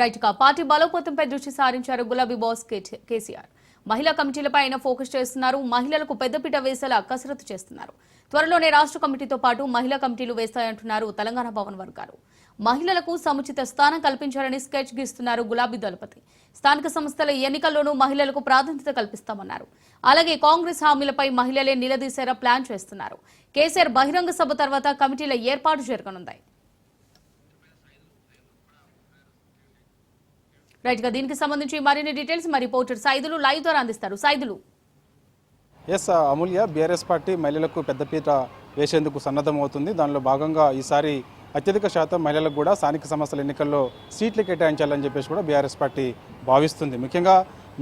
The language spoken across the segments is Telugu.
రైట్గా పార్టీ బలోపేతంపై దృష్టి సారించారు గులాబీ బాస్ కేసీఆర్. మహిళా కమిటీలపై ఆయన ఫోకస్ చేస్తున్నారు. మహిళలకు పెద్దపీట వేసేలా కసరత్తు చేస్తున్నారు. త్వరలోనే రాష్ట్ర కమిటీతో పాటు మహిళా కమిటీలు వేస్తాయంటున్నారు తెలంగాణ భవన్ వర్గాలు. మహిళలకు సముచిత స్థానం కల్పించాలని స్కెచ్ గీస్తున్నారు గులాబీ దళపతి. స్థానిక సంస్థల ఎన్నికల్లోనూ మహిళలకు ప్రాధాన్యత కల్పిస్తామన్నారు. అలాగే కాంగ్రెస్ హామీలపై మహిళలే నిలదీసేలా ప్లాన్ చేస్తున్నారు. కేసీఆర్ బహిరంగ సభ తర్వాత కమిటీల ఏర్పాటు జరగనుంది. రైట్గా దీనికి సంబంధించి మరిన్ని డీటెయిల్స్ మా రిపోర్టర్ సైదులు లైవ్ ద్వారా అందిస్తారు. Saidulu S uh, Amulya BRS party మహిళలకు పెద్దపీట వేసేందుకు సన్నద్ధమవుతుంది. దానిలో భాగంగా ఈసారి అత్యధిక శాతం మహిళలకు కూడా స్థానిక సంస్థల ఎన్నికల్లో సీట్లు కేటాయించాలని చెప్పేసి కూడా బీఆర్ఎస్ పార్టీ భావిస్తుంది. ముఖ్యంగా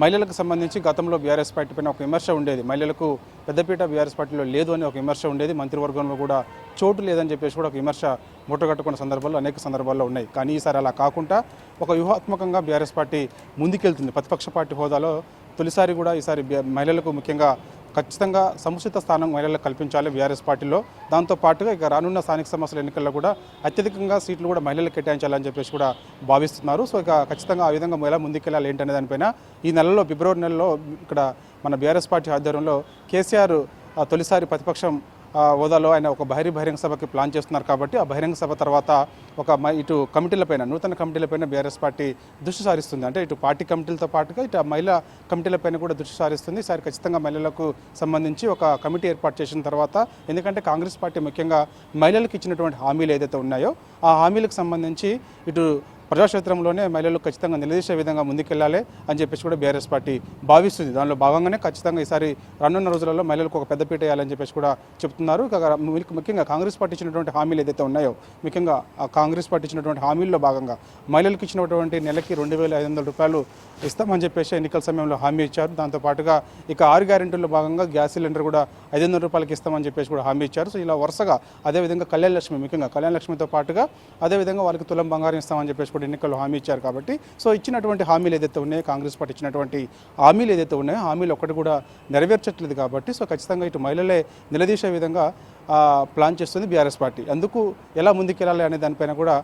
మహిళలకు సంబంధించి గతంలో బీఆర్ఎస్ పార్టీ పైన ఒక విమర్శ ఉండేది. మహిళలకు పెద్దపీట బీఆర్ఎస్ పార్టీలో లేదు అని ఒక విమర్శ ఉండేది. మంత్రివర్గంలో కూడా చోటు లేదని చెప్పేసి కూడా ఒక విమర్శ మూటగట్టుకున్న సందర్భాల్లో అనేక సందర్భాల్లో ఉన్నాయి. కానీ ఈసారి అలా కాకుండా ఒక వ్యూహాత్మకంగా బీఆర్ఎస్ పార్టీ ముందుకెళ్తుంది. ప్రతిపక్ష పార్టీ హోదాలో తొలిసారి కూడా ఈసారి మహిళలకు ముఖ్యంగా ఖచ్చితంగా సముచిత స్థానం మహిళలకు కల్పించాలి బీఆర్ఎస్ పార్టీలో. దాంతో పాటుగా ఇక రానున్న స్థానిక సంస్థల ఎన్నికల్లో కూడా అత్యధికంగా సీట్లు కూడా మహిళలకు కేటాయించాలని చెప్పేసి కూడా భావిస్తున్నారు. సో ఇక ఖచ్చితంగా ఆ విధంగా ఎలా ముందుకెళ్ళాలి ఏంటనే దానిపైన ఈ నెలలో ఫిబ్రవరి నెలలో ఇక్కడ మన బీఆర్ఎస్ పార్టీ ఆధ్వర్యంలో కేసీఆర్ తొలిసారి ప్రతిపక్షం హోదాలో ఆయన ఒక బహిరీ బహిరంగ సభకి ప్లాన్ చేస్తున్నారు కాబట్టి ఆ బహిరంగ సభ తర్వాత ఒక ఇటు కమిటీలపైన నూతన కమిటీలపైన బీఆర్ఎస్ పార్టీ దృష్టి సారిస్తుంది. అంటే ఇటు పార్టీ కమిటీలతో పాటుగా ఇటు ఆ మహిళా కమిటీలపైన కూడా దృష్టి సారిస్తుంది. ఈసారి ఖచ్చితంగా మహిళలకు సంబంధించి ఒక కమిటీ ఏర్పాటు చేసిన తర్వాత ఎందుకంటే కాంగ్రెస్ పార్టీ ముఖ్యంగా మహిళలకు ఇచ్చినటువంటి హామీలు ఏదైతే ఉన్నాయో ఆ హామీలకు సంబంధించి ఇటు ప్రజాక్షేత్రంలోనే మహిళలు ఖచ్చితంగా నిలదీసే విధంగా ముందుకెళ్ళాలి అని చెప్పేసి కూడా బీఆర్ఎస్ పార్టీ భావిస్తుంది. దానిలో భాగంగానే ఖచ్చితంగా ఈసారి రానున్న రోజులలో మహిళలకు ఒక పెద్దపీట వేయాలని చెప్పేసి కూడా చెప్తున్నారు. ముఖ్యంగా కాంగ్రెస్ పార్టీ ఇచ్చినటువంటి హామీలు ఏదైతే ఉన్నాయో ముఖ్యంగా కాంగ్రెస్ పార్టీ ఇచ్చినటువంటి హామీల్లో భాగంగా మహిళలకు ఇచ్చినటువంటి నెలకి రెండు వేల ఐదు వందల రూపాయలు ఇస్తామని చెప్పేసి ఎన్నికల సమయంలో హామీ ఇచ్చారు. దాంతో పాటుగా ఇక ఆరు గ్యారెంటీల్లో భాగంగా గ్యాస్ సిలిండర్ కూడా ఐదు వందల రూపాయలకి ఇస్తామని చెప్పేసి కూడా హామీ ఇచ్చారు. సో ఇలా వరుసగా అదేవిధంగా కళ్యాణ లక్ష్మి ముఖ్యంగా కళ్యాణ లక్ష్మితో పాటుగా అదేవిధంగా వాళ్ళకి తులం బంగారం ఇస్తామని చెప్పేసి కూడా ఎన్నికల్లో హామీ ఇచ్చారు కాబట్టి సో ఇచ్చినటువంటి హామీలు ఏదైతే ఉన్నాయో కాంగ్రెస్ పార్టీ ఇచ్చినటువంటి హామీలు ఏదైతే ఉన్నాయో హామీలు ఒక్కటి కూడా నెరవేర్చట్లేదు కాబట్టి సో ఖచ్చితంగా ఇటు మహిళలే నిలదీసే విధంగా ప్లాన్ చేస్తుంది బీఆర్ఎస్ పార్టీ. అందుకు ఎలా ముందుకెళ్ళాలి అనే దానిపైన కూడా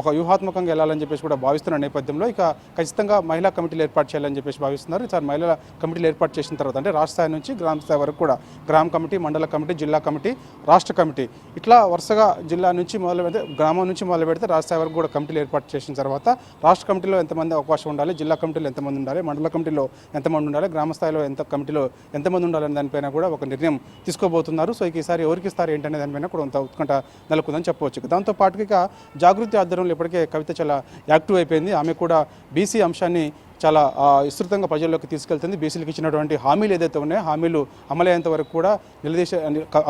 ఒక వ్యూహాత్మకంగా వెళ్ళాలని చెప్పేసి కూడా భావిస్తున్న నేపథ్యంలో ఇక ఖచ్చితంగా మహిళా కమిటీలు ఏర్పాటు చేయాలని చెప్పేసి భావిస్తున్నారు. ఈసారి మహిళల కమిటీలు ఏర్పాటు చేసిన తర్వాత అంటే రాష్ట్ర స్థాయి నుంచి గ్రామ స్థాయి వరకు కూడా గ్రామ కమిటీ మండల కమిటీ జిల్లా కమిటీ రాష్ట్ర కమిటీ ఇట్లా వరుసగా జిల్లా నుంచి మొదలు పెడితే గ్రామం నుంచి మొదలు పెడితే రాష్ట్ర స్థాయి వరకు కూడా కమిటీలు ఏర్పాటు చేసిన తర్వాత రాష్ట్ర కమిటీలో ఎంతమంది అవకాశం ఉండాలి జిల్లా కమిటీలో ఎంతమంది ఉండాలి మండల కమిటీలో ఎంతమంది ఉండాలి గ్రామ స్థాయిలో ఎంత కమిటీలో ఎంతమంది ఉండాలనే దానిపైన కూడా ఒక నిర్ణయం తీసుకోబోతున్నారు. సో ఈసారి ఎవరికి ఇస్తారు ఏంటనే దానిపైన కూడా కొంత ఉత్కంఠ నెలకొందని చెప్పవచ్చు. దాంతో పాటుగా జాగృతి ఆధ్వర్యంలో ఇప్పటికే కవిత చాలా యాక్టివ్ అయిపోయింది. ఆమె కూడా బీసీ అంశాన్ని చాలా విస్తృతంగా ప్రజల్లోకి తీసుకెళ్తుంది. బీసీలకు ఇచ్చినటువంటి హామీలు ఏదైతే ఉన్నాయో హామీలు అమలయ్యేంత వరకు కూడా నిలదీసే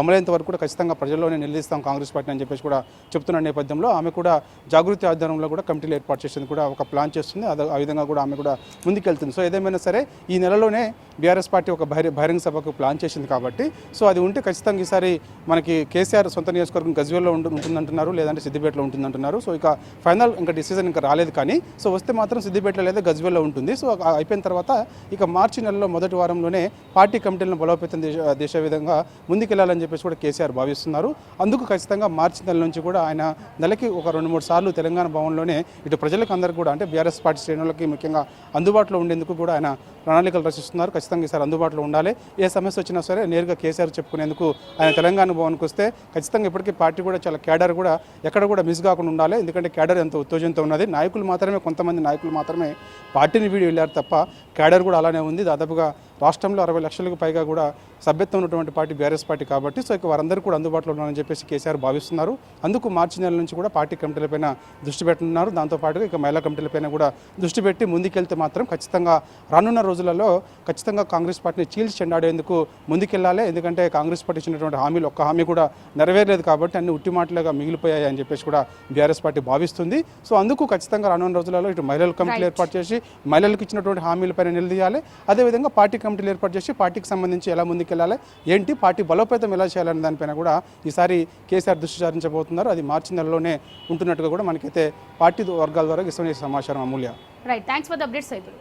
అమలయ్యేంత వరకు కూడా ఖచ్చితంగా ప్రజల్లోనే నిలదీస్తాం కాంగ్రెస్ పార్టీ అని చెప్పేసి కూడా చెప్తున్న నేపథ్యంలో ఆమె కూడా జాగృతి ఆధ్వర్యంలో కూడా కమిటీలు ఏర్పాటు చేసింది కూడా ఒక ప్లాన్ చేస్తుంది. అదే ఆ విధంగా కూడా ఆమె కూడా ముందుకెళ్తుంది. సో ఏదేమైనా సరే ఈ నెలలోనే బీఆర్ఎస్ పార్టీ ఒక బహిర బహిరంగ సభకు ప్లాన్ చేసింది కాబట్టి సో అది ఉంటే ఖచ్చితంగా ఈసారి మనకి కేసీఆర్ సొంత నియోజకవర్గం గజ్వేల్లో ఉంటు ఉంటుందంటున్నారు లేదంటే సిద్దిపేటలో ఉంటుందంటున్నారు. సో ఇక ఫైనల్ ఇంకా డిసిజన్ ఇంకా రాలేదు కానీ సో వస్తే మాత్రం సిద్దిపేటలో లేదా గజ్వేల్లో ఉంటుంది. సో అయిపోయిన తర్వాత ఇక మార్చి నెలలో మొదటి వారంలోనే పార్టీ కమిటీలను బలోపేతం దేశ విధంగా ముందుకెళ్ళాలని చెప్పేసి కూడా కేసీఆర్ భావిస్తున్నారు. అందుకు ఖచ్చితంగా మార్చి నెల నుంచి కూడా ఆయన నెలకి ఒక రెండు మూడు సార్లు తెలంగాణ భవన్లోనే ఇటు ప్రజలకు అందరికీ కూడా అంటే బీఆర్ఎస్ పార్టీ శ్రేణులకి ముఖ్యంగా అందుబాటులో ఉండేందుకు కూడా ఆయన ప్రణాళికలు రచిస్తున్నారు. ఖచ్చితంగా ఈసారి అందుబాటులో ఉండాలి. ఏ సమస్య వచ్చినా సరే నేరుగా కేసీఆర్ చెప్పుకునేందుకు ఆయన తెలంగాణ భవన్కి వస్తే ఖచ్చితంగా ఇప్పటికీ పార్టీ కూడా చాలా కేడర్ కూడా ఎక్కడ కూడా మిస్ కాకుండా ఉండాలి. ఎందుకంటే క్యాడర్ ఎంత ఉత్తేజంతో ఉన్నది. నాయకులు మాత్రమే కొంతమంది నాయకులు మాత్రమే పార్టీని వీడి వెళ్ళారు తప్ప క్యాడర్ కూడా అలానే ఉంది. దాదాపుగా రాష్ట్రంలో అరవై లక్షలకు పైగా కూడా సభ్యత్వం ఉన్నటువంటి పార్టీ బీఆర్ఎస్ పార్టీ కాబట్టి సో ఇక వారందరూ కూడా అందుబాటులో ఉన్నారని చెప్పేసి కేసీఆర్ భావిస్తున్నారు. అందుకు మార్చి నెల నుంచి కూడా పార్టీ కమిటీలపైన దృష్టి పెట్టున్నారు దాంతోపాటుగా ఇక మహిళా కమిటీలపైన కూడా దృష్టి పెట్టి ముందుకెళ్తే మాత్రం ఖచ్చితంగా రానున్న రోజులలో ఖచ్చితంగా కాంగ్రెస్ పార్టీని చీల్చి చెండాడేందుకు ముందుకెళ్ళాలి. ఎందుకంటే కాంగ్రెస్ పార్టీ ఇచ్చినటువంటి హామీలు ఒక్క హామీ కూడా నెరవేరలేదు కాబట్టి అన్ని ఉట్టి మాటలుగా మిగిలిపోయాయి అని చెప్పేసి కూడా బీఆర్ఎస్ పార్టీ భావిస్తుంది. సో అందుకు ఖచ్చితంగా రానున్న రోజులలో ఇటు మహిళల కమిటీలు ఏర్పాటు చేసి మహిళలకు ఇచ్చినటువంటి హామీలపైన నిలదీయాలి. అదేవిధంగా పార్టీ కమిటీలు ఏర్పాటు చేసి పార్టీకి సంబంధించి ఎలా ముందుకెళ్ళాలి ఏంటి పార్టీ బలోపేతం ఎలా చేయాలనే దానిపైన కూడా ఈసారి కేసీఆర్ దృష్టి సారించబోతున్నారు. అది మార్చి నెలలోనే ఉంటున్నట్టుగా కూడా మనకైతే పార్టీ వర్గాల ద్వారా ఇష్టం సమాచారం Amulya. Right thanks for the updates అయితే